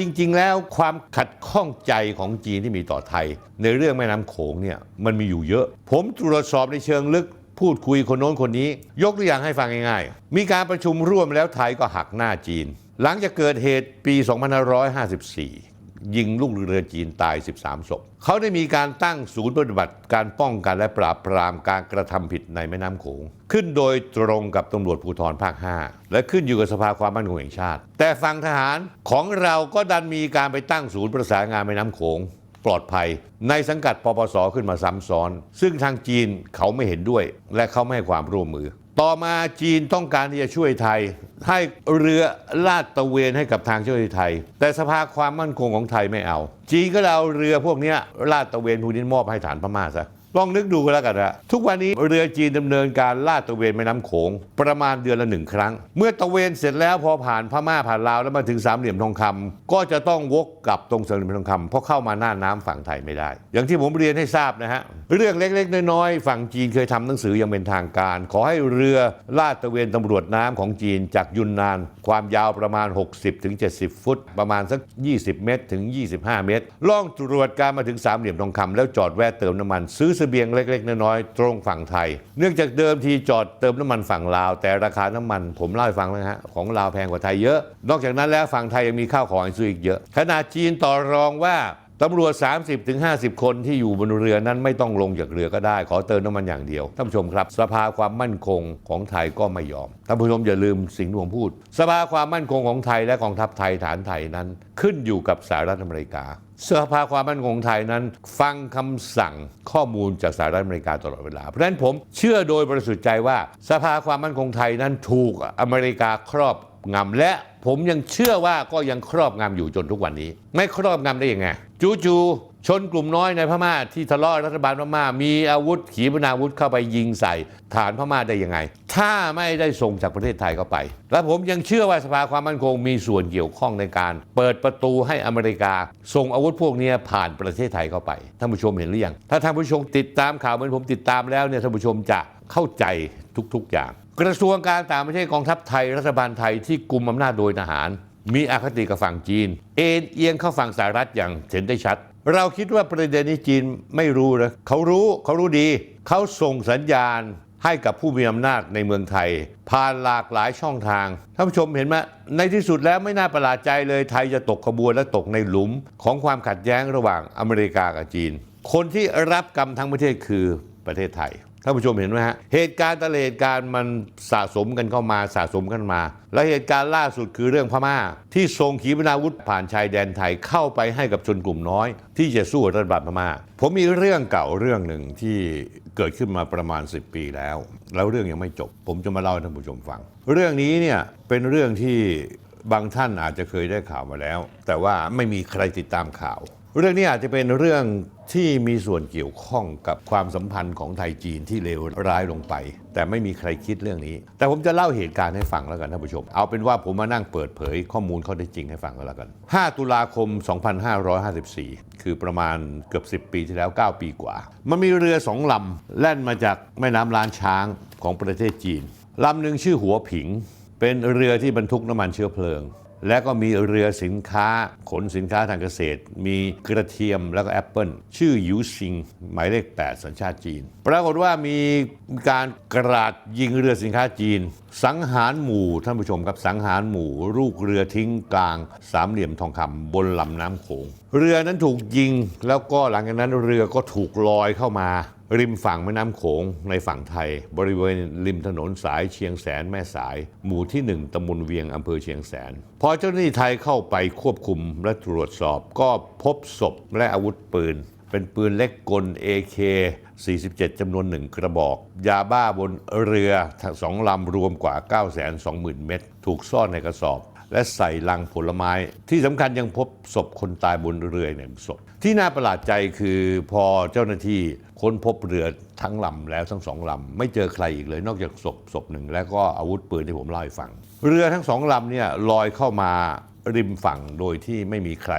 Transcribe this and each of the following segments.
จริง ๆ แล้วความขัดข้องใจของจีนที่มีต่อไทย ในเรื่องแม่น้ำโขงเนี่ยมันมีอยู่เยอะ ผมตรวจสอบในเชิงลึกพูดคุยคนโน้นคนนี้ ยกตัวอย่างให้ฟังง่ายๆ มีการประชุมร่วมแล้วไทยก็หักหน้าจีน หลังจากเกิดเหตุปี 2554 ยิงลูกเรือจีนตาย 13 ศพ เขาได้มีการตั้งศูนย์ปฏิบัติการป้องกันและปราบปรามการกระทำผิดในแม่น้ำโขง ขึ้นโดยตรงกับตำรวจภูธรภาค 5 และขึ้นอยู่กับสภาความมั่นคงแห่งชาติ แต่ฝั่งทหารของเราก็ดันมีการไปตั้งศูนย์ประสานงานแม่น้ำโขงปลอดภัย ในสังกัดปปสขึ้นมาซ้ำซ้อน ซึ่งทางจีนเขาไม่เห็นด้วย และเขาไม่ให้ความร่วมมือ ต่อมาจีนต้องการที่จะช่วยไทย ให้เรือลาดตะเวนให้กับทางช่วยไทย แต่สภาความมั่นคงของไทยไม่เอา จีนก็เอาเรือพวกนี้ลาดตะเวนพวกนี้มอบให้ฐานพม่าซะ ลองนึกดูกันแล้วกันนะทุกวันนี้เรือจีนดำเนินการลาดตระเวนแม่น้ำโขง ประมาณเดือนละหนึ่งครั้ง เมื่อตระเวนเสร็จแล้วพอผ่านพม่าผ่านลาวแล้วมาถึงสามเหลี่ยมทองคำก็จะต้องวกกลับตรงสามเหลี่ยมทองคำเพราะเข้ามาหน้าน้ำฝั่งไทยไม่ได้ อย่างที่ผมเรียนให้ทราบนะฮะเรื่องเล็กๆ น้อยๆฝั่งจีนเคยทำหนังสืออยังเป็นทางการ ขอให้เรือลาดตระเวนตำรวจน้ำของจีนจากยุนนาน ความยาวประมาณ 60-70 ฟุต ประมาณสัก 20 เมตร ถึง 25 เมตรล่องตรวจการมาถึงสามเหลี่ยมทองคำแล้วจอดแวะเติมน้ำมันซื้อเสบียงเล็ก ๆ น้อยๆตรงฝั่งไทย เนื่องจากเดิมทีจอดเติมน้ำมันฝั่งลาว แต่ราคาน้ำมันผมเล่าให้ฟังแล้วนะฮะของลาวแพงกว่าไทยเยอะ นอกจากนั้นแล้วฝั่งไทยยังมีข้าวของซื้ออีกเยอะขณะจีนต่อรองว่า ตำรวจ 30-50 คนที่อยู่บนเรือนั้นไม่ต้องลงจากเรือก็ได้ ขอเติมน้ำมันอย่างเดียว ท่านผู้ชมครับ สภาความมั่นคงของไทยก็ไม่ยอม ท่านผู้ชมอย่าลืมสิ่งที่ผมพูด สภาความมั่นคงของไทยและกองทัพไทยฐานไทยนั้น ขึ้นอยู่กับสหรัฐอเมริกาสภาความมั่นคงไทยนั้น ฟังคำสั่งข้อมูลจากสหรัฐอเมริกาตลอดเวลา เพราะฉะนั้นผมเชื่อโดยบริสุทธิ์ใจว่า สภาความมั่นคงไทยนั้นถูกอเมริกาครอบงำและผมยังเชื่อว่าก็ยังครอบงำอยู่จนทุกวันนี้ ไม่ครอบงำได้ยังไง จูๆชนกลุ่มน้อยในพม่าที่ทะเลาะรัฐบาลพม่า มีอาวุธขีปนาวุธเข้าไปยิงใส่ฐานพม่าได้ยังไง ถ้าไม่ได้ส่งจากประเทศไทยเข้าไป และผมยังเชื่อว่าสภาความมั่นคงมีส่วนเกี่ยวข้องในการ เปิดประตูให้อเมริกา ส่งอาวุธพวกนี้ผ่านประเทศไทยเข้าไปท่านผู้ชมเห็นหรือยังถ้าท่านผู้ชมติดตามข่าวเหมือนผมติดตามแล้วเนี่ยท่านผู้ชมจะเข้าใจทุกๆอย่าง กระทรวงการต่างประเทศกองทัพไทยรัฐบาลไทยที่กลุ่มอำนาจโดยทหาร มีอคติกับฝั่งจีน เอ็นเอียงเข้าฝั่งสหรัฐอย่างเห็นได้ชัด เราคิดว่าประเด็นนี้จีนไม่รู้นะเขารู้เขารู้ดี เขาส่งสัญญาณให้กับผู้มีอำนาจในเมืองไทย ผ่านหลากหลายช่องทางท่านผู้ชมเห็นไหมในที่สุดแล้วไม่น่าประหลาดใจเลยไทยจะตกขบวนและตกในหลุมของความขัดแย้งระหว่างอเมริกากับจีน คนที่รับกรรมทั้งประเทศคือประเทศไทย ท่านผู้ชมเห็นไหมฮะ เหตุการณ์แต่ละเหตุการณ์มันสะสมกันเข้ามาสะสมกันมา และเหตุการณ์ล่าสุดคือเรื่องพม่า ที่ส่งขีปนาวุธผ่านชายแดนไทยเข้าไปให้กับชนกลุ่มน้อย ที่จะสู้รัฐบาลพม่า ผมมีเรื่องเก่าเรื่องหนึ่งที่เกิดขึ้นมาประมาณ 10 ปีแล้ว แล้วเรื่องยังไม่จบ ผมจะมาเล่าให้ท่านผู้ชมฟัง เรื่องนี้เนี่ยเป็นเรื่องที่บางท่านอาจจะเคยได้ข่าวมาแล้ว แต่ว่าไม่มีใครติดตามข่าว เรื่องนี้อาจจะเป็นเรื่อง ที่มีส่วนเกี่ยวข้องกับความสัมพันธ์ของไทยจีนที่เลวร้ายลงไป แต่ไม่มีใครคิดเรื่องนี้ แต่ผมจะเล่าเหตุการณ์ให้ฟังแล้วกันท่านผู้ชม เอาเป็นว่าผมมานั่งเปิดเผยข้อมูลข้อเท็จจริงให้ฟังก็แล้วกัน 5 ตุลาคม 2554 คือประมาณเกือบ 10 ปีที่แล้ว 9 ปีกว่า มันมีเรือสองลำแล่นมาจากแม่น้ำล้านช้างของประเทศจีนลำหนึ่งชื่อหัวผิง เป็นเรือที่บรรทุกน้ำมันเชื้อเพลิง และก็มีเรือสินค้าขนสินค้าทางเกษตร มีกระเทียมแล้วก็แอปเปิลชื่อยูซิง หมายเลข 8 สัญชาติจีน ปรากฏว่ามีการกราดยิงเรือสินค้าจีน สังหารหมู่ท่านผู้ชมครับสังหารหมู่ลูกเรือทิ้งกลางสามเหลี่ยมทองคำบนลำน้ำโขงเรือนั้นถูกยิงแล้วก็หลังจากนั้นเรือก็ถูกลอยเข้ามา ริมฝั่งแม่น้ำโขงในฝั่งไทย บริเวณริมถนนสายเชียงแสนแม่สาย หมู่ที่ 1ตำบลเวียงอำเภอเชียงแสน พอเจ้าหน้าที่ไทยเข้าไปควบคุมและตรวจสอบ ก็พบศพและอาวุธปืน เป็นปืนเล็กกล AK 47 จำนวนหนึ่งกระบอก ยาบ้าบนเรือสองลำรวมกว่า 920,000 เม็ดถูกซ่อนในกระสอบ และใส่ลังผลไม้ ที่สำคัญยังพบศพคนตายบนเรือหนึ่งศพ ที่น่าประหลาดใจคือพอเจ้าหน้าที่ค้นพบเรือทั้งลำแล้วทั้งสองลำไม่เจอใครอีกเลยนอกจากศพศพหนึ่ง และก็อาวุธปืนที่ผมเล่าให้ฟัง เรือทั้งสองลำเนี่ยลอยเข้ามาริมฝั่งโดยที่ไม่มีใคร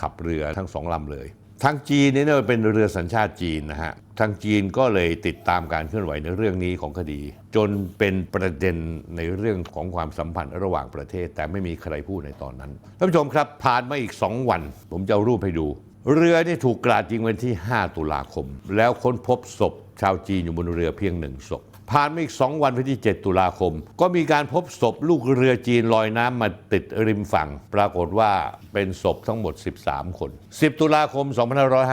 ขับเรือทั้งสองลำเลย ทางจีนเนี่ยเป็นเรือสัญชาติจีนนะฮะทางจีนก็เลยติดตามการเคลื่อนไหวในเรื่องนี้ของคดี จนเป็นประเด็นในเรื่องของความสัมพันธ์ระหว่างประเทศ แต่ไม่มีใครพูดในตอนนั้นท่านผู้ชมครับผ่านมาอีก 2 วัน ผมจะเอารูปให้ดู เรือนี่ถูกกราดยิงวันที่ 5 ตุลาคม แล้วค้นพบศพชาวจีนอยู่บนเรือเพียงหนึ่งศพ ผ่านมาอีก 2 วันวันที่ 7 ตุลาคม ก็มีการพบศพลูกเรือจีนลอยน้ำมาติดริมฝั่ง ปรากฏว่าเป็นศพทั้งหมด 13 คน 10 ตุลาคม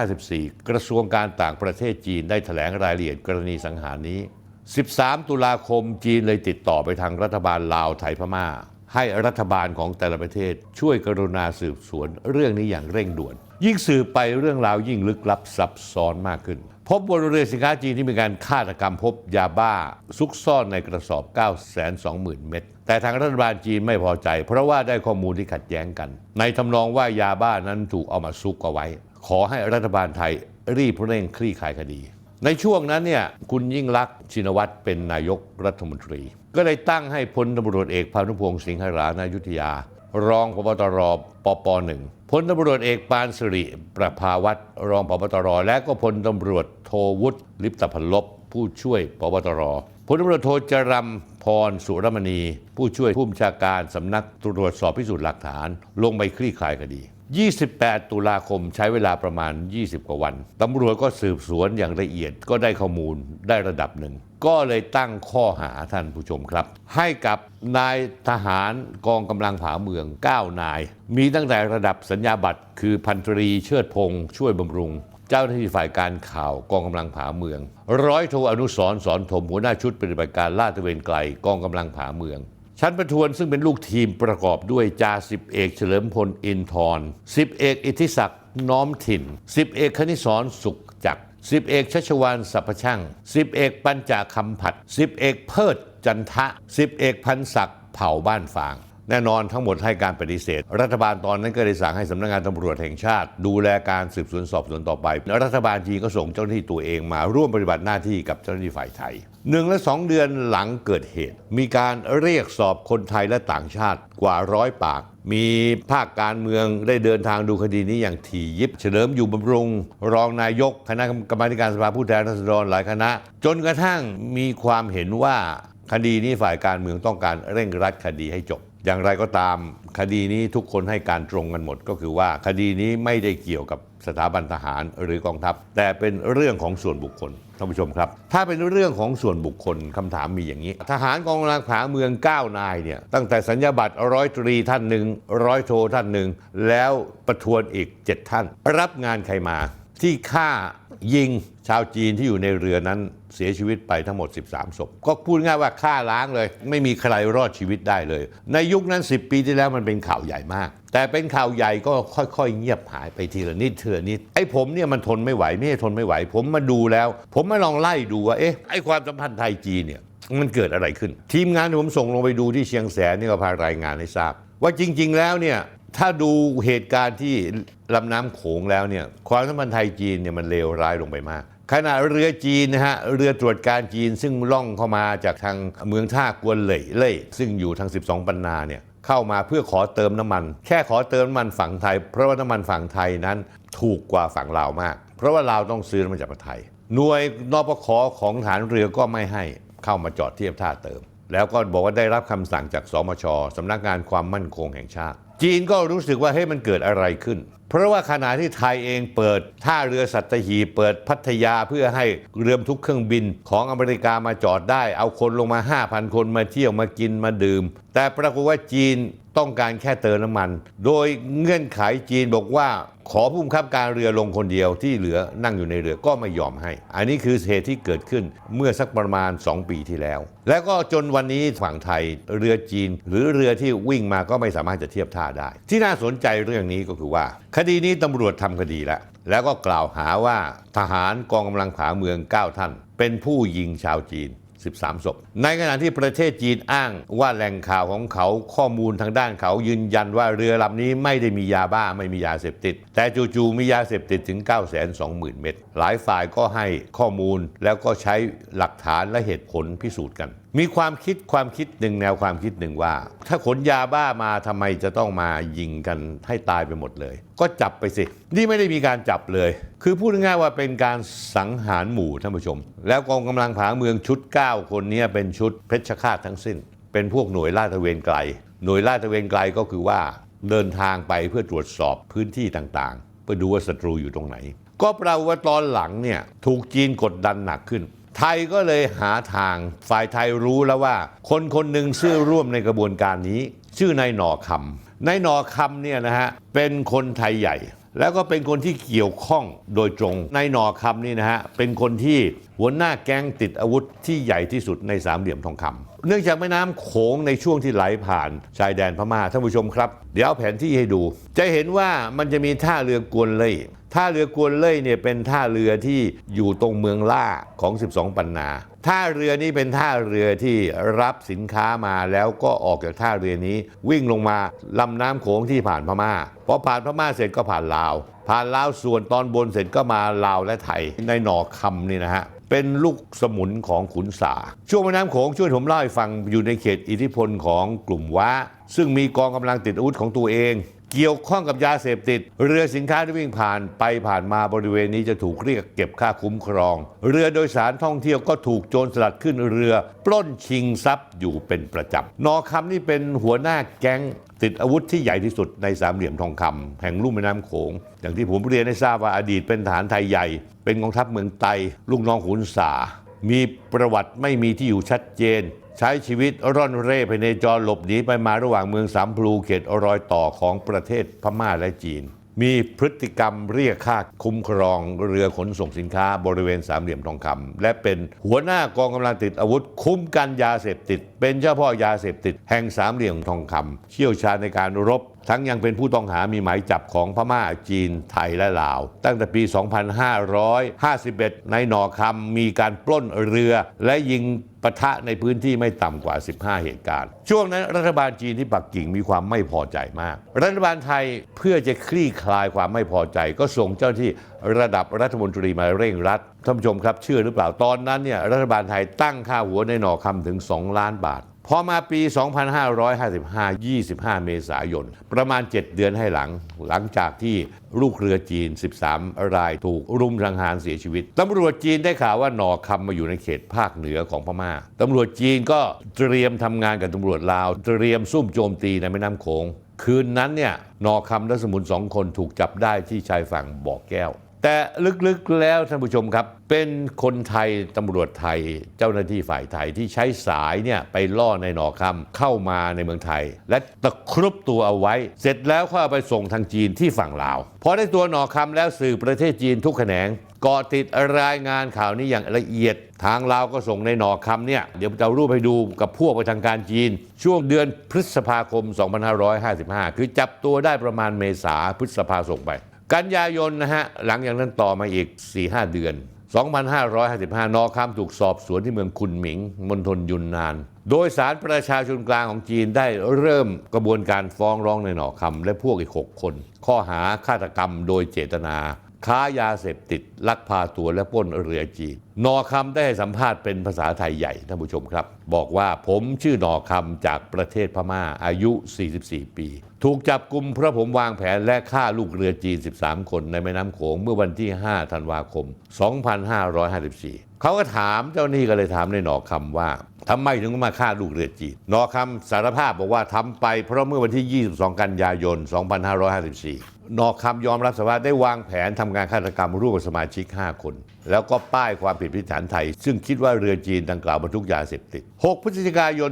2554 กระทรวงการต่างประเทศจีนได้แถลงรายละเอียดกรณีสังหารนี้ 13 ตุลาคมจีนเลยติดต่อไปทางรัฐบาลลาวไทยพม่า ให้รัฐบาลของแต่ละประเทศ ช่วยกรุณาสืบสวนเรื่องนี้อย่างเร่งด่วน ยิ่งสืบไปเรื่องราวยิ่งลึกลับซับซ้อนมากขึ้น พบบนเรือสินค้าจีนที่มีการฆาตกรรมพบยาบ้า ซุกซ่อนในกระสอบ 920,000 เม็ดแต่ทางรัฐบาลจีนไม่พอใจ เพราะว่าได้ข้อมูลที่ขัดแย้งกัน ในทำนองว่ายาบ้านั้นถูกเอามาซุกเอาไว้ ขอให้รัฐบาลไทยรีบเร่งคลี่คลายคดี ในช่วงนั้นเนี่ยคุณยิ่งลักษณ์ชินวัตรเป็นนายกรัฐมนตรี ก็เลยตั้งให้พลตำรวจเอกพานุพงศ์สิงหรานายุทธยา รองพบตรปปหนึ่งพลตำรวจเอกปานสิริประภาวัตรรองพบตร และก็พลตำรวจโทวุฒิลิปตพันลบผู้ช่วยพบตรพลตำรวจโทจรัมพรสุรมณี ผู้ช่วยผู้บัญชาการสำนักตรวจสอบพิสูจน์หลักฐาน ลงไปคลี่คลายคดี 28 ตุลาคมใช้เวลาประมาณ 20 กว่าวัน ตำรวจก็สืบสวนอย่างละเอียดก็ได้ข้อมูลได้ระดับหนึ่ง ก็เลยตั้งข้อหาท่านผู้ชมครับ ให้กับนายทหารกองกำลังผาเมือง 9 นาย มีตั้งแต่ระดับสัญญาบัตร คือพันตรีเชิดพงษ์ช่วยบำรุง เจ้าหน้าที่ฝ่ายการข่าวกองกำลังผาเมือง ร้อยโทอนุสรสอนถมหัวหน้าชุดปฏิบัติการลาดตระเวนไกลกองกำลังผาเมือง ชั้นประทวนซึ่งเป็นลูกทีมประกอบด้วยจ่าสิบเอกเฉลิมพลอินทร์สิบเอกอิทธิศักดิ์น้อมถิ่นสิบเอกคณิสรสุขจักรสิบเอกชัชวานสัพพช่างสิบเอกปัญจาคำผัดสิบเอกเพิดจันทะสิบเอกพันศักดิ์เผ่าบ้านฟาง แน่นอนทั้งหมดให้การปฏิเสธ รัฐบาลตอนนั้นก็ได้สั่งให้สำนักงานตำรวจแห่งชาติ ดูแลการสืบสวนสอบสวนต่อไป รัฐบาลจีนก็ส่งเจ้าหน้าที่ตัวเองมาร่วมปฏิบัติหน้าที่กับเจ้าหน้าที่ฝ่ายไทย หนึ่งและสองเดือนหลังเกิดเหตุ มีการเรียกสอบคนไทยและต่างชาติกว่าร้อยปาก มีภาคการเมืองได้เดินทางดูคดีนี้อย่างถี่ยิบ เฉลิมอยู่บำรุง รองนายกคณะกรรมการสภาผู้แทนราษฎรหลายคณะ จนกระทั่งมีความเห็นว่าคดีนี้ฝ่ายการเมืองต้องการเร่งรัดคดีให้จบ อย่างไรก็ตามคดีนี้ทุกคนให้การตรงกันหมด ก็คือว่าคดีนี้ไม่ได้เกี่ยวกับสถาบันทหารหรือกองทัพ แต่เป็นเรื่องของส่วนบุคคลท่านผู้ชมครับ ถ้าเป็นเรื่องของส่วนบุคคลคำถามมีอย่างนี้ ทหารกองกำลังผาเมือง 9 นายเนี่ยตั้งแต่สัญญาบัตรร้อยตรีท่านหนึ่งร้อยโทท่านหนึ่งแล้วประทวนอีก 7 ท่าน รับงานใครมา ที่ฆ่ายิงชาวจีนที่อยู่ในเรือนั้นเสียชีวิตไปทั้งหมด 13 ศพ ก็พูดง่ายว่าฆ่าล้างเลย ไม่มีใครรอดชีวิตได้เลย ในยุคนั้น 10 ปีที่แล้วมันเป็นข่าวใหญ่มาก แต่เป็นข่าวใหญ่ก็ค่อยๆ เงียบหายไปทีละนิดเทือนิด ไอ้ผมเนี่ยมันทนไม่ไหวไม่ใช่ทนไม่ไหว ผมมาดูแล้ว ผมมาลองไล่ดูว่าเอ๊ะไอ้ความสัมพันธ์ไทยจีนเนี่ยมันเกิดอะไรขึ้น ทีมงานที่ผมส่งลงไปดูที่เชียงแสนนี่ก็พารายงานให้ทราบ ว่าจริง ๆ แล้วเนี่ยถ้าดูเหตุการณ์ที่ ลำน้ำโขงแล้วเนี่ยความสัมพันธ์ไทยจีนเนี่ยมันเลวร้ายลงไปมากขณะเรือจีนนะฮะเรือตรวจการจีนซึ่งล่องเข้ามาจากทางเมืองท่ากวนเหล่ยเล่ยซึ่งอยู่ทาง 12 ปันนาเนี่ยเข้ามาเพื่อขอเติมน้ำมัน แค่ขอเติมน้ำมันฝั่งไทย เพราะว่าน้ำมันฝั่งไทยนั้นถูกกว่าฝั่งลาวมาก เพราะว่าลาวต้องซื้อมาจากประเทศไทย หน่วยนปคของฐานเรือก็ไม่ให้เข้ามาจอดเทียบท่าเติม แล้วก็บอกว่าได้รับคำสั่งจากสมชสำนักงานความมั่นคงแห่งชาติจีนก็รู้สึกว่าเฮ้ยมันเกิดอะไรขึ้น เพราะว่าขณะที่ไทยเองเปิดท่าเรือสัตหีบเปิดพัทยาเพื่อให้เรือทุกเครื่องบินของอเมริกามาจอดได้ เอาคนลงมา 5,000 คนมาเที่ยวมากินมาดื่ม แต่ปรากฏว่าจีนต้องการแค่เติมน้ำมัน โดยเงื่อนไขจีนบอกว่าขอผู้บังคับการเรือลงคนเดียวที่เหลือนั่งอยู่ในเรือก็ไม่ยอมให้ อันนี้คือเหตุที่เกิดขึ้นเมื่อสักประมาณ 2 ปีที่แล้ว แล้วก็จนวันนี้ฝั่งไทยเรือจีน หรือเรือที่วิ่งมาก็ไม่สามารถจะเทียบท่าได้ ที่น่าสนใจเรื่องนี้ก็คือว่า คดีนี้ตำรวจทำคดีแล้ว แล้วก็กล่าวหาว่าทหารกองกำลังผาเมือง 9 ท่าน เป็นผู้ยิงชาวจีน 13 ศพ ในขณะที่ประเทศจีนอ้างว่าแหล่งข่าวของเขาข้อมูลทางด้านเขายืนยันว่าเรือลำนี้ไม่ได้มียาบ้าไม่มียาเสพติด แต่จู่ๆมียาเสพติดถึง 920,000 เม็ดหลายฝ่ายก็ให้ข้อมูลแล้วก็ใช้หลักฐานและเหตุผลพิสูจน์กัน มีความคิดความคิดหนึ่งแนวความคิดหนึ่งว่า ถ้าขนยาบ้ามาทำไมจะต้องมายิงกันให้ตายไปหมดเลย ก็จับไปสิ นี่ไม่ได้มีการจับเลย คือพูดง่ายว่าเป็นการสังหารหมู่ท่านผู้ชม แล้วกองกำลังผาเมืองชุด 9 คนนี้เป็นชุดเพชฌฆาตทั้งสิ้น เป็นพวกหน่วยลาดตระเวนไกล หน่วยลาดตระเวนไกลก็คือว่า เดินทางไปเพื่อตรวจสอบพื้นที่ต่างๆ เพื่อดูว่าศัตรูอยู่ตรงไหน ก็แปลว่าตอนหลังเนี่ยถูกจีนกดดันหนักขึ้น ไทยก็เลยหาทางฝ่ายไทยรู้แล้วว่า คนคนหนึ่งชื่อร่วมในกระบวนการนี้ ชื่อนายหนอคำนายหนอคำเนี่ยนะฮะเป็นคนไทยใหญ่ แล้วก็เป็นคนที่เกี่ยวข้องโดยตรงนายหนอคำนี่นะฮะเป็นคนที่หัวหน้าแก๊งติดอาวุธที่ใหญ่ที่สุดในสามเหลี่ยมทองคำเนื่องจากแม่น้ำโขงในช่วงที่ไหลผ่านชายแดนพม่าท่านผู้ชมครับ เดี๋ยวแผนที่ให้ดู จะเห็นว่ามันจะมีท่าเรือกวนเลย ท่าเรือกวนเล่ยเนี่ยเป็นท่าเรือที่อยู่ตรงเมืองล่าของ 12 ปันนา ท่าเรือนี้เป็นท่าเรือที่รับสินค้ามาแล้วก็ออกจากท่าเรือนี้ วิ่งลงมาลำน้ำโขงที่ผ่านพม่าพอผ่านพม่าเสร็จก็ผ่านลาว ผ่านลาวส่วนตอนบนเสร็จก็มาลาวและไทยในหนอคำนี่นะฮะเป็นลูกสมุนของขุนสา ช่วงแม่น้ำโขงช่วยผมเล่าให้ฟังอยู่ในเขตอิทธิพลของกลุ่มว้าซึ่งมีกองกำลังติดอาวุธของตัวเอง เกี่ยวข้องกับยาเสพติด เรือสินค้าที่วิ่งผ่านไปผ่านมาบริเวณนี้จะถูกเรียกเก็บค่าคุ้มครอง เรือโดยสารท่องเที่ยวก็ถูกโจรสลัดขึ้นเรือ ปล้นชิงทรัพย์อยู่เป็นประจำนอคำนี่เป็นหัวหน้าแก๊งติดอาวุธที่ใหญ่ที่สุดในสามเหลี่ยมทองคำแห่งลุ่มแม่น้ำโขง อย่างที่ผมเรียนให้ทราบว่าอดีตเป็นฐานไทยใหญ่ เป็นกองทัพเมืองไตลูกน้องขุนสา มีประวัติไม่มีที่อยู่ชัดเจน ใช้ชีวิตร่อนเร่ไปในจรหลบหนีไปมาระหว่างเมืองสามพลูเขตรอยต่อของประเทศพม่าและจีน มีพฤติกรรมเรียกค่าคุ้มครองเรือขนส่งสินค้าบริเวณสามเหลี่ยมทองคำและเป็นหัวหน้ากองกำลังติดอาวุธ คุ้มกันยาเสพติด เป็นเจ้าพ่อยาเสพติด แห่งสามเหลี่ยมทองคำเชี่ยวชาญในการรบ ทั้งยังเป็นผู้ต้องหามีหมายจับของพม่าจีนไทยและลาว ตั้งแต่ปี 2551 ในหนอคำมีการปล้นเรือและยิงปะทะในพื้นที่ไม่ต่ำกว่า 15 เหตุการณ์ ช่วงนั้นรัฐบาลจีนที่ปักกิ่งมีความไม่พอใจมาก รัฐบาลไทยเพื่อจะคลี่คลายความไม่พอใจ ก็ส่งเจ้าที่ระดับรัฐมนตรีมาเร่งรัดท่านผู้ชมครับเชื่อหรือเปล่าตอนนั้นเนี่ยรัฐบาลไทยตั้งค่าหัวในหนอคำถึง 2 ล้านบาท พอมาปี 2555 25 เมษายน ประมาณ 7 เดือนให้หลัง หลังจากที่ลูกเรือจีน 13 รายถูกรุมสังหารเสียชีวิต ตำรวจจีนได้ข่าวว่าหนอคำมาอยู่ในเขตภาคเหนือของพม่า ตำรวจจีนก็เตรียมทำงานกับตำรวจลาว เตรียมซุ่มโจมตีในแม่น้ำโขง คืนนั้นเนี่ยนอคำและสมุนสองคนถูกจับได้ที่ชายฝั่งบ่อแก้ว แต่ลึกๆแล้วท่านผู้ชมครับ เป็นคนไทยตำรวจไทย เจ้าหน้าที่ฝ่ายไทยที่ใช้สายเนี่ยไปล่อในหนอคำเข้ามาในเมืองไทย และตะครุบตัวเอาไว้ เสร็จแล้วก็เอาไปส่งทางจีนที่ฝั่งลาวพอได้ตัวหนอคำแล้วสื่อประเทศจีนทุกแขนงกาะติดรายงานข่าวนี้อย่างละเอียด ทางลาวก็ส่งในหนอคำเนี่ยเดี๋ยวจะเอารูปให้ดูกับพวกไปทางการจีน ช่วงเดือนพฤษภาคม 2555 คือจับตัวได้ประมาณเมษาพฤษภาส่งไป กันยายนนะฮะหลังจากนั้นต่อมาอีก 4-5 เดือน 2555 นอคำถูกสอบสวนที่เมืองคุนหมิงมณฑลยุนนาน โดยสารประชาชนกลางของจีนได้เริ่มกระบวนการฟ้องร้องในหนอคำและพวกอีก 6 คน ข้อหาฆาตกรรมโดยเจตนา ค้ายาเสพติด ลักพาตัวและปล้นเรือจีนนอคำได้ให้สัมภาษณ์เป็นภาษาไทยใหญ่ท่านผู้ชมครับ บอกว่าผมชื่อนอคำจากประเทศพม่าอายุ 44 ปี ถูกจับกลุ่มเพราะผมวางแผนและฆ่าลูกเรือจีน 13 คนในแม่น้ำโขงเมื่อวันที่ 5 ธันวาคม 2554 เขาก็ถามเจ้าหนี้ก็เลยถามในหนอคำว่า ทำไมถึงมาฆ่าลูกเรือจีนนอคำสารภาพบอกว่าทำไปเพราะเมื่อวันที่ 22 กันยายน 2554 นอคำยอมรับสารภาพได้วางแผนทำงานฆาตกรรมร่วมกับสมาชิก 5 คน แล้วก็ป้ายความผิดพิฐานไทย ซึ่งคิดว่าเรือจีนดังกล่าวบรรทุกยาเสพติด 6 พฤศจิกายน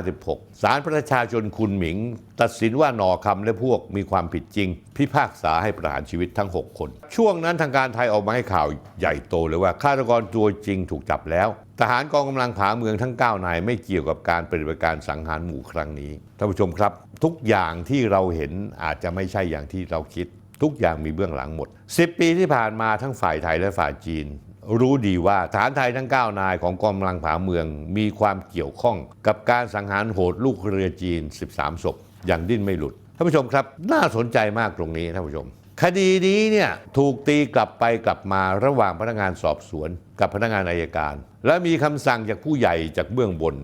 2556 ศาลประชาชนคุณหมิง ตัดสินว่านอคำและพวกมีความผิดจริง พิพากษาให้ประหารชีวิตทั้ง 6 คน ช่วงนั้นทางการไทยออกมาให้ข่าวใหญ่โตเลยว่าฆาตกรตัวจริงถูกจับแล้ว ทหารกองกำลังผาเมืองทั้ง 9 นาย ไม่เกี่ยวกับการปฏิบัติการสังหารหมู่ครั้งนี้ท่านผู้ชมครับ ทุกอย่างที่เราเห็นอาจจะไม่ใช่อย่างที่เราคิด ทุกอย่างมีเบื้องหลังหมด 10 ปีที่ผ่านมาทั้งฝ่ายไทยและฝ่ายจีน รู้ดีว่าฐานไทยทั้ง 9 นายของกองกำลังผาเมืองมีความเกี่ยวข้องกับการสังหารโหดลูกเรือจีน 13 ศพ อย่างดิ้นไม่หลุดท่านผู้ชมครับ น่าสนใจมากตรงนี้ท่านผู้ชม คดีนี้เนี่ยถูกตีกลับไปกลับมาระหว่างพนักงานสอบสวน กับพนักงานอายการ และมีคำสั่งจากผู้ใหญ่จากเบื้องบน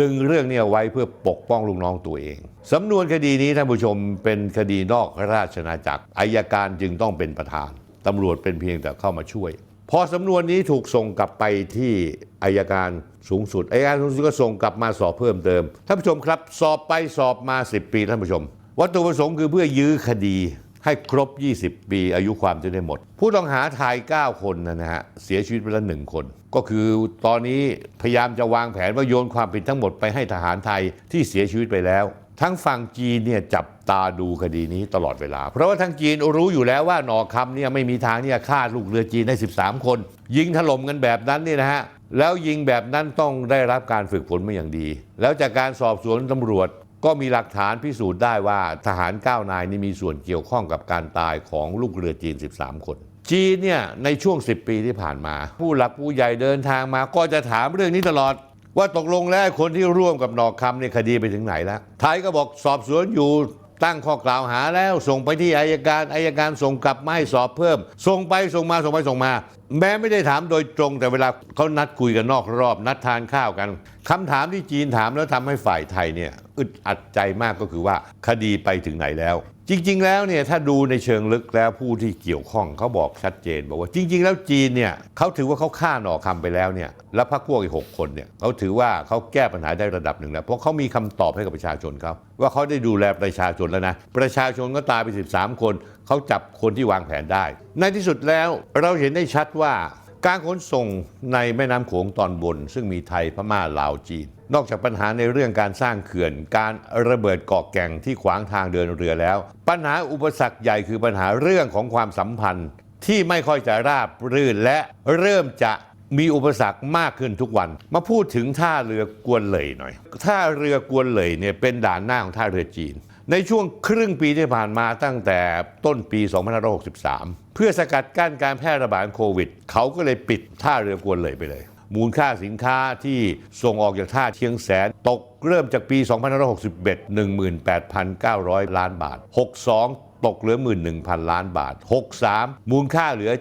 ดึงเรื่องนี้ไว้เพื่อปกป้องลูกน้องตัวเอง สำนวนคดีนี้ท่านผู้ชมเป็นคดีนอกราชนาจักรอายการจึงต้องเป็นประธานตำรวจเป็นเพียงแต่เข้ามาช่วย พอสำนวนนี้ถูกส่งกลับไปที่อายการสูงสุดอายการสูงสุดก็ส่งกลับมาสอบเพิ่มเติมท่านผู้ชมครับ สอบไปสอบมา 10 ปีท่านผู้ชม วัตถุประสงค์คือเพื่อยื้อคดี ให้ครบ 20 ปีอายุความจะได้หมด ผู้ต้องหาไทย9 คนนะฮะเสียชีวิตไปแล้วหนึ่งคน ก็คือตอนนี้พยายามจะวางแผนว่าโยนความผิดทั้งหมดไปให้ทหารไทยที่เสียชีวิตไปแล้ว ทั้งฝั่งจีนเนี่ยจับตาดูคดีนี้ตลอดเวลา เพราะว่าทั้งจีนรู้อยู่แล้วว่าหนอคำเนี่ยไม่มีทางที่จะฆ่าลูกเรือจีนได้ 13 คน ยิงถล่มกันแบบนั้นเนี่ยนะฮะแล้วยิงแบบนั้นต้องได้รับการฝึกฝนมาอย่างดี แล้วจากการสอบสวนตำรวจ ก็มีหลักฐานพิสูจน์ได้ว่าทหาร 9 นายนี่มีส่วนเกี่ยวข้องกับการตายของลูกเรือจีน 13 คน จีนเนี่ยในช่วง 10 ปีที่ผ่านมา ผู้หลักผู้ใหญ่เดินทางมา ก็จะถามเรื่องนี้ตลอด ว่าตกลงแล้วคนที่ร่วมกับหนอกคำเนี่ยคดีไปถึงไหนแล้วไทยก็บอกสอบสวนอยู่ ตั้งข้อกล่าวหาแล้วส่งไปที่อายการอายการส่งกลับมาให้สอบเพิ่ม ส่งไปส่งมาส่งไปส่งมา แม้ไม่ได้ถามโดยตรงแต่เวลาเขานัดคุยกันนอกรอบ นัดทานข้าวกันคำถามที่จีนถามแล้วทำให้ฝ่ายไทยเนี่ยอึดอัดใจมากก็คือว่าคดีไปถึงไหนแล้ว จริง ๆ แล้วเนี่ยถ้าดูในเชิงลึกแล้วผู้ที่เกี่ยวข้องเขาบอกชัดเจน บอกว่าจริง ๆ แล้วจีนเนี่ยเขาถือว่าเขาฆ่าหน่อคำไปแล้วเนี่ยแล้วพรรคพวกอีกหกคนเนี่ยเขาถือว่าเขาแก้ปัญหาได้ระดับหนึ่งแล้วเพราะเขามีคำตอบให้กับประชาชนเขาว่าเขาได้ดูแลประชาชนแล้วนะประชาชนก็ตายไป 13 คนเขาจับคนที่วางแผนได้ ในที่สุดแล้วเราเห็นได้ชัดว่า การขนส่งในแม่น้ำโขงตอนบน ซึ่งมีไทยพม่าลาวจีน นอกจากปัญหาในเรื่องการสร้างเขื่อน การระเบิดเกาะแก่งที่ขวางทางเดินเรือแล้ว ปัญหาอุปสรรคใหญ่คือปัญหาเรื่องของความสัมพันธ์ ที่ไม่ค่อยจะราบรื่นและเริ่มจะมีอุปสรรคมากขึ้นทุกวัน มาพูดถึงท่าเรือกวนเหลยหน่อย ท่าเรือกวนเหลยเนี่ยเป็นด่านหน้าของท่าเรือจีน ในช่วงครึ่งปีที่ผ่านมาตั้งแต่ต้นปี 2563 เพื่อสกัดกั้นการแพร่ระบาดโควิด เขาก็เลยปิดท่าเรือกวนเลยไปเลย มูลค่าสินค้าที่ส่งออกจากท่าเชียงแสน ตกเริ่มจากปี 2561 18,900 ล้านบาท 62ตกเหลือ 11,000 ล้านบาท 63 มูลค่าเหลือ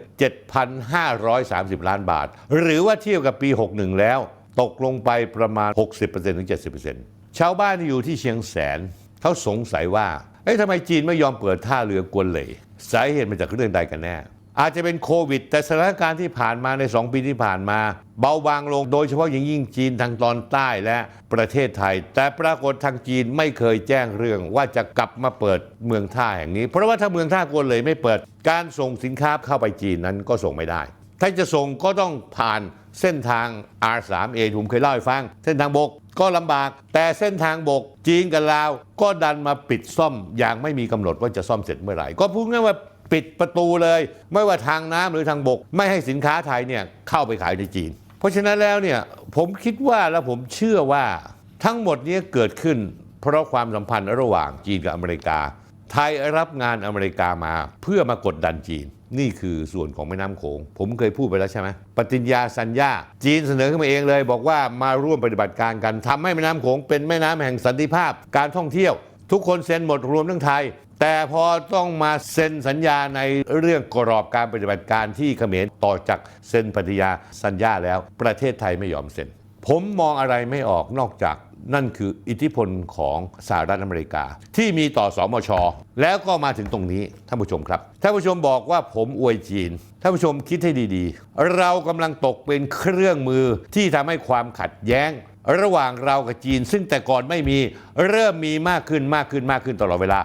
7,530 ล้านบาท หรือว่าเทียบกับปี 61 แล้ว ตกลงไปประมาณ 60%ถึง 70%ชาวบ้านที่อยู่ที่เชียงแสน เขาสงสัยว่า เอ๊ะทำไมจีนไม่ยอมเปิดท่าเรือกวนเหลยสาเหตุมาจากเรื่องใดกันแน่ อาจจะเป็นโควิด แต่สถานการณ์ที่ผ่านมาใน 2 ปีที่ผ่านมา เบาบางลงโดยเฉพาะอย่างยิ่งจีนทางตอนใต้และประเทศไทย แต่ปรากฏทางจีนไม่เคยแจ้งเรื่องว่าจะกลับมาเปิดเมืองท่าแห่งนี้ เพราะว่าถ้าเมืองท่ากวนเลยไม่เปิด การส่งสินค้าเข้าไปจีนนั้นก็ส่งไม่ได้ ถ้าจะส่งก็ต้องผ่านเส้นทาง R3A ผมเคยเล่าให้ฟัง เส้นทางบก ก็ลำบาก แต่เส้นทางบกจีนกับลาว ก็ดันมาปิดซ่อมอย่างไม่มีกำหนดว่าจะซ่อมเสร็จเมื่อไหร่ ก็พูดง่ายว่าปิดประตูเลย ไม่ว่าทางน้ำหรือทางบก ไม่ให้สินค้าไทยเนี่ยเข้าไปขายในจีน เพราะฉะนั้นแล้วเนี่ยผมคิดว่าและผมเชื่อว่าทั้งหมดนี้เกิดขึ้น เพราะความสัมพันธ์ระหว่างจีนกับอเมริกา ไทยรับงานอเมริกามาเพื่อมากดดันจีน นี่คือส่วนของแม่น้ำโขง ผมเคยพูดไปแล้วใช่ไหมปฏิญญาสัญญา จีนเสนอขึ้นมาเองเลย บอกว่ามาร่วมปฏิบัติการกันทำให้แม่น้ำโขงเป็นแม่น้ำแห่งสันติภาพ การท่องเที่ยว ทุกคนเซ็นหมดรวมทั้งไทย แต่พอต้องมาเซ็นสัญญาในเรื่องกรอบการปฏิบัติการที่เขมรต่อจากเซ็นปฏิญาสัญญาแล้ว ประเทศไทยไม่ยอมเซ็นผมมองอะไรไม่ออกนอกจาก นั่นคืออิทธิพลของสหรัฐอเมริกา ที่มีต่อสอมช แล้วก็มาถึงตรงนี้ท่านผู้ชมครับท่านผู้ชมบอกว่าผมอวยจีนท่านผู้ชมคิดให้ดีๆ เรากำลังตกเป็นเครื่องมือที่ทำให้ความขัดแย้ง ระหว่างเรากับจีน ซึ่งแต่ก่อนไม่มีเริ่มมีมากขึ้นมากขึ้นมากขึ้นตลอดเวลา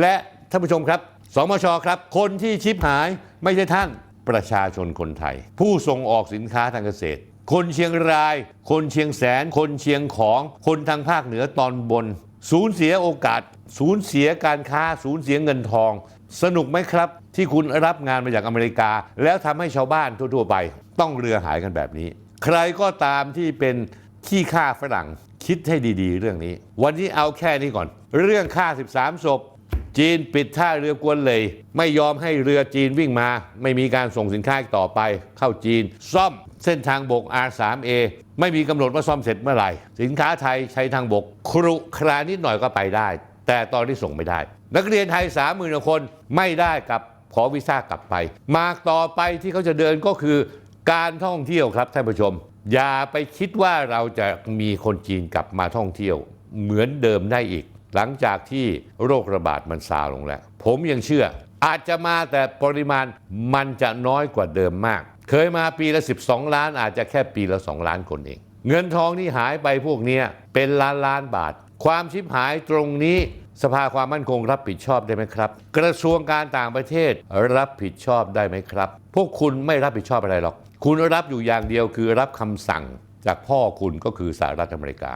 และท่านผู้ชมครับสมชครับ คนที่ชิบหายไม่ใช่ท่านประชาชนคนไทย ผู้ส่งออกสินค้าทางเกษตร คนเชียงราย คนเชียงแสน คนเชียงของ คนทางภาคเหนือตอนบน สูญเสียโอกาส สูญเสียการค้า สูญเสียเงินทอง สนุกไหมครับ ที่คุณรับงานมาจากอเมริกา แล้วทำให้ชาวบ้านทั่ว ๆ ไป ต้องเรือหายกันแบบนี้ ใครก็ตามที่เป็นขี้ข้าฝรั่งคิดให้ดีๆ เรื่องนี้ วันนี้เอาแค่นี้ก่อน เรื่องฆ่า 13ศพ จีนปิดท่าเรือกวนเลย ไม่ยอมให้เรือจีนวิ่งมา ไม่มีการส่งสินค้าต่อไป เข้าจีน ซ่อมเส้นทางบก R3A ไม่มีกำหนดว่าซ่อมเสร็จเมื่อไหร่ สินค้าไทยใช้ทางบก ครุครานิดหน่อยก็ไปได้ แต่ตอนนี้ส่งไม่ได้ นักเรียนไทย30,000คนไม่ได้กับขอวีซ่ากลับไป มาต่อไปที่เขาจะเดินก็คือการท่องเที่ยวครับท่านผู้ชม อย่าไปคิดว่าเราจะมีคนจีนกลับมาท่องเที่ยว เหมือนเดิมได้อีก หลังจากที่โรคระบาดมันซาลงแล้ว ผมยังเชื่อ อาจจะมาแต่ปริมาณมันจะน้อยกว่าเดิมมาก เคยมาปีละ 12 ล้าน อาจจะแค่ปีละ 2 ล้านคนเอง เงินทองที่หายไปพวกเนี้ยเป็นล้านล้านบาท ความชิบหายตรงนี้สภาความมั่นคงรับผิดชอบได้ไหมครับ กระทรวงการต่างประเทศรับผิดชอบได้ไหมครับ พวกคุณไม่รับผิดชอบอะไรหรอก คุณรับอยู่อย่างเดียวคือรับคำสั่งจากพ่อคุณก็คือสหรัฐอเมริกา